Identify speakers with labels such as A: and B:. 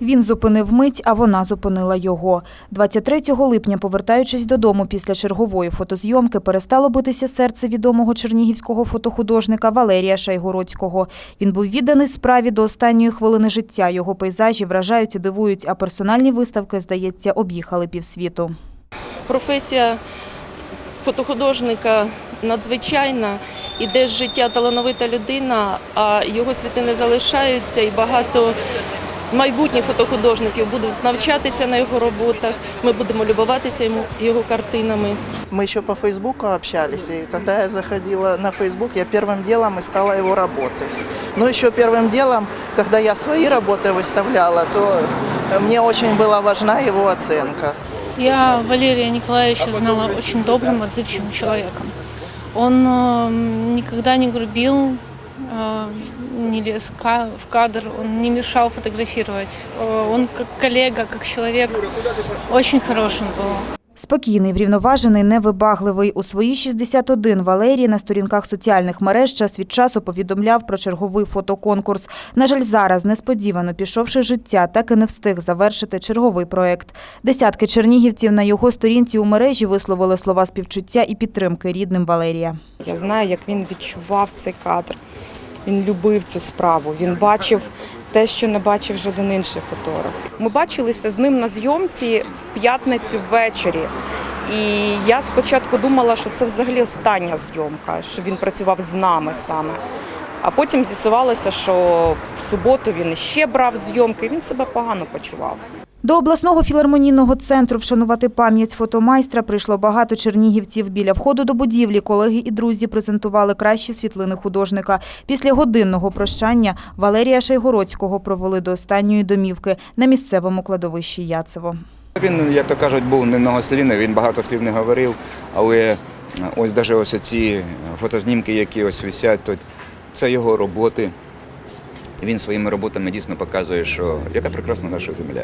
A: Він зупинив мить, а вона зупинила його. 23 липня, повертаючись додому після чергової фотозйомки, перестало битися серце відомого чернігівського фотохудожника Валерія Шайгородського. Він був відданий справі до останньої хвилини життя. Його пейзажі вражають і дивують, а персональні виставки, здається, об'їхали півсвіту.
B: Професія фотохудожника надзвичайна. Іде життя талановита людина, а його світлини залишаються, і багато майбутніх фотохудожників будуть навчатися на його роботах. Ми будемо любуватися йому його картинами.
C: Мы еще по Фейсбуку общались, и когда я заходила на Фейсбук, я первым делом искала его работы. Но еще первым делом, когда я свои работы выставляла, то мне очень была важна его оценка.
D: Я Валерия Николаевича знала очень добрым, отзывчивым человеком. Он э, никогда не грубил, э, не лез в кадр, он не мешал фотографировать. Э, Он как коллега, как человек очень хорошим был.
A: Спокійний, врівноважений, невибагливий. У свої 61 Валерій на сторінках соціальних мереж час від часу повідомляв про черговий фотоконкурс. На жаль, зараз, несподівано пішовши життя, так і не встиг завершити черговий проект. Десятки чернігівців на його сторінці у мережі висловили слова співчуття і підтримки рідним Валерія.
E: Я знаю, як він відчував цей кадр. Він любив цю справу. Він бачив те, що не бачив жоден інший фотограф. Ми бачилися з ним на зйомці в п'ятницю ввечері. І я спочатку думала, що це взагалі остання зйомка, що він працював з нами саме. А потім з'ясувалося, що в суботу він ще брав зйомки, він себе погано почував.
A: До обласного філармонійного центру вшанувати пам'ять фотомайстра прийшло багато чернігівців. Біля входу до будівлі колеги і друзі презентували кращі світлини художника. Після годинного прощання Валерія Шайгородського провели до останньої домівки на місцевому кладовищі Яцево.
F: Він, як то кажуть, був не многослівний, він багато слів не говорив, але ось навіть ось ці фотознімки, які ось висять, то це його роботи. Він своїми роботами дійсно показує, що яка прекрасна наша земля.